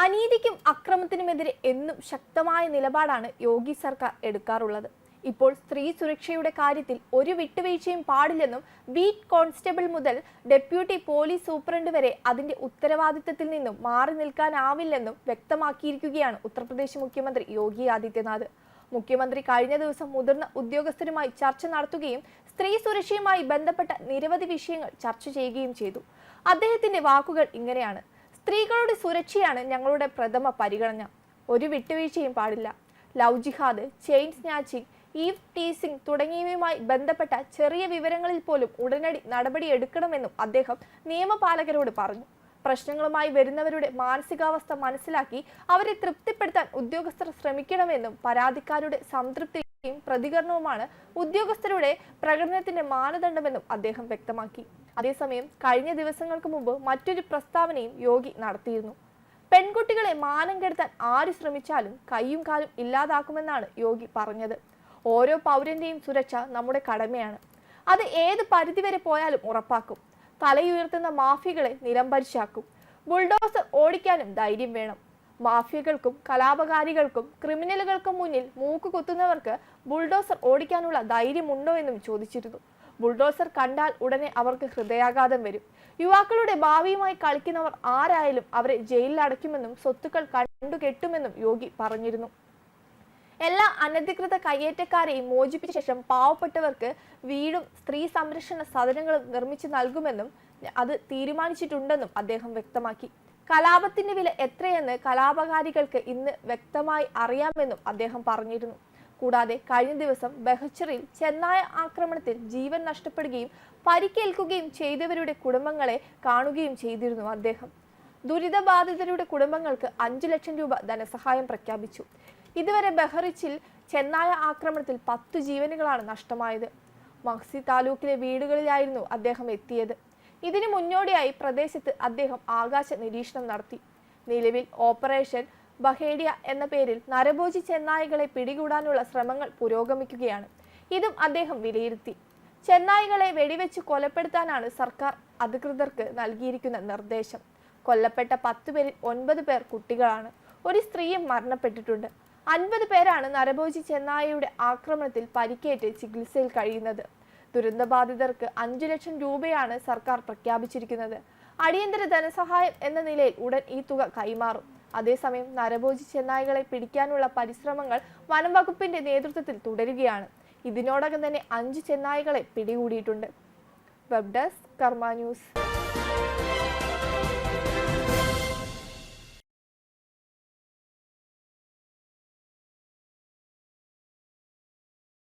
അനീതിക്കും അക്രമത്തിനുമെതിരെ എന്നും ശക്തമായ നിലപാടാണ് യോഗി സർക്കാർ എടുക്കാറുള്ളത്. ഇപ്പോൾ സ്ത്രീ സുരക്ഷയുടെ കാര്യത്തിൽ ഒരു വിട്ടുവീഴ്ചയും പാടില്ലെന്നും ബീറ്റ് കോൺസ്റ്റബിൾ മുതൽ ഡെപ്യൂട്ടി പോലീസ് സൂപ്രണ്ട് വരെ അതിന്റെ ഉത്തരവാദിത്തത്തിൽ നിന്നും മാറി നിൽക്കാനാവില്ലെന്നും വ്യക്തമാക്കിയിരിക്കുകയാണ് ഉത്തർപ്രദേശ് മുഖ്യമന്ത്രി യോഗി ആദിത്യനാഥ്. മുഖ്യമന്ത്രി കഴിഞ്ഞ ദിവസം മുതിർന്ന ഉദ്യോഗസ്ഥരുമായി ചർച്ച നടത്തുകയും സ്ത്രീ സുരക്ഷയുമായി ബന്ധപ്പെട്ട നിരവധി വിഷയങ്ങൾ ചർച്ച ചെയ്യുകയും ചെയ്തു. അദ്ദേഹത്തിന്റെ വാക്കുകൾ ഇങ്ങനെയാണ്. സ്ത്രീകളുടെ സുരക്ഷയാണ് ഞങ്ങളുടെ പ്രഥമ പരിഗണന. ഒരു വിട്ടുവീഴ്ചയും പാടില്ല. Love jihad chain snatching eve teasing തുടങ്ങിയവയുമായി ബന്ധപ്പെട്ട ചെറിയ വിവരങ്ങളിൽ പോലും ഉടനടി നടപടിയെടുക്കണമെന്നും അദ്ദേഹം നിയമപാലകരോട് പറഞ്ഞു. പ്രശ്നങ്ങളുമായി വരുന്നവരുടെ മാനസികാവസ്ഥ മനസ്സിലാക്കി അവരെ തൃപ്തിപ്പെടുത്താൻ ഉദ്യോഗസ്ഥർ ശ്രമിക്കണമെന്നും പരാതിക്കാരുടെ സംതൃപ്തിയും പ്രതികരണവുമാണ് ഉദ്യോഗസ്ഥരുടെ പ്രകടനത്തിന്റെ മാനദണ്ഡമെന്നും അദ്ദേഹം വ്യക്തമാക്കി. അതേസമയം കഴിഞ്ഞ ദിവസങ്ങൾക്ക് മുമ്പ് മറ്റൊരു പ്രസ്താവനയും യോഗി നടത്തിയിരുന്നു. പെൺകുട്ടികളെ മാനം കെടുത്താൻ ആര് ശ്രമിച്ചാലും കൈയും കാലും ഇല്ലാതാക്കുമെന്നാണ് യോഗി പറഞ്ഞത്. ഓരോ പൗരന്റെയും സുരക്ഷ നമ്മുടെ കടമയാണ്. അത് ഏത് പരിധിവരെ പോയാലും ഉറപ്പാക്കും. തലയുയർത്തുന്ന മാഫിയകളെ നിലംപരിശാക്കും. ബുൾഡോസർ ഓടിക്കാനും ധൈര്യം വേണം. മാഫിയകൾക്കും കലാപകാരികൾക്കും ക്രിമിനലുകൾക്കും മുന്നിൽ മൂക്ക് കുത്തുന്നവർക്ക് ബുൾഡോസർ ഓടിക്കാനുള്ള ധൈര്യമുണ്ടോ എന്നും ചോദിച്ചിരുന്നു. ബുൾഡോസർ കണ്ടാൽ ഉടനെ അവർക്ക് ഹൃദയാഘാതം വരും. യുവാക്കളുടെ ഭാവിയുമായി കളിക്കുന്നവർ ആരായാലും അവരെ ജയിലിൽ അടയ്ക്കുമെന്നും സ്വത്തുക്കൾ കണ്ടുകെട്ടുമെന്നും യോഗി പറഞ്ഞിരുന്നു. എല്ലാ അനധികൃത കയ്യേറ്റക്കാരെയും മോചിപ്പിച്ച ശേഷം പാവപ്പെട്ടവർക്ക് വീടും സ്ത്രീ സംരക്ഷണ സദനങ്ങളും നിർമ്മിച്ചു നൽകുമെന്നും അത് തീരുമാനിച്ചിട്ടുണ്ടെന്നും അദ്ദേഹം വ്യക്തമാക്കി. കലാപത്തിന്റെ വില എത്രയെന്ന് കലാപകാരികൾക്ക് ഇന്ന് വ്യക്തമായി അറിയാമെന്നും അദ്ദേഹം പറഞ്ഞിരുന്നു. കൂടാതെ കഴിഞ്ഞ ദിവസം ബഹച്ചറിൽ ചെന്നായ ആക്രമണത്തിൽ ജീവൻ നഷ്ടപ്പെടുകയും പരിക്കേൽക്കുകയും ചെയ്തവരുടെ കുടുംബങ്ങളെ കാണുകയും ചെയ്തിരുന്നു അദ്ദേഹം. ദുരിതബാധിതരുടെ കുടുംബങ്ങൾക്ക് അഞ്ചു ലക്ഷം രൂപ ധനസഹായം പ്രഖ്യാപിച്ചു. ഇതുവരെ ബഹറിച്ചിൽ ചെന്നായ ആക്രമണത്തിൽ പത്തു ജീവനുകളാണ് നഷ്ടമായത്. മഹ്സി താലൂക്കിലെ വീടുകളിലായിരുന്നു അദ്ദേഹം എത്തിയത്. ഇതിനു മുന്നോടിയായി പ്രദേശത്ത് അദ്ദേഹം ആകാശ നിരീക്ഷണം നടത്തി. നിലവിൽ ഓപ്പറേഷൻ ബഹേഡിയ എന്ന പേരിൽ നരഭോജി ചെന്നായികളെ പിടികൂടാനുള്ള ശ്രമങ്ങൾ പുരോഗമിക്കുകയാണ്. ഇതും അദ്ദേഹം വിലയിരുത്തി. ചെന്നായികളെ വെടിവെച്ച് കൊലപ്പെടുത്താനാണ് സർക്കാർ അധികൃതർക്ക് നൽകിയിരിക്കുന്ന നിർദ്ദേശം. കൊല്ലപ്പെട്ട പത്ത് പേരിൽ ഒൻപത് പേർ കുട്ടികളാണ്. ഒരു സ്ത്രീയും മരണപ്പെട്ടിട്ടുണ്ട്. അൻപത് പേരാണ് നരഭോജി ചെന്നായയുടെ ആക്രമണത്തിൽ പരിക്കേറ്റ് ചികിത്സയിൽ കഴിയുന്നത്. ദുരന്തബാധിതർക്ക് അഞ്ചു ലക്ഷം രൂപയാണ് സർക്കാർ പ്രഖ്യാപിച്ചിരിക്കുന്നത്. അടിയന്തര ധനസഹായം എന്ന നിലയിൽ ഉടൻ ഈ തുക കൈമാറും. അതേസമയം നരഭോജി ചെന്നായികളെ പിടിക്കാനുള്ള പരിശ്രമങ്ങൾ വനം വകുപ്പിന്റെ നേതൃത്വത്തിൽ തുടരുകയാണ്. ഇതിനോടകം തന്നെ അഞ്ച് ചെന്നായികളെ പിടികൂടിയിട്ടുണ്ട്. Web desk Karma news.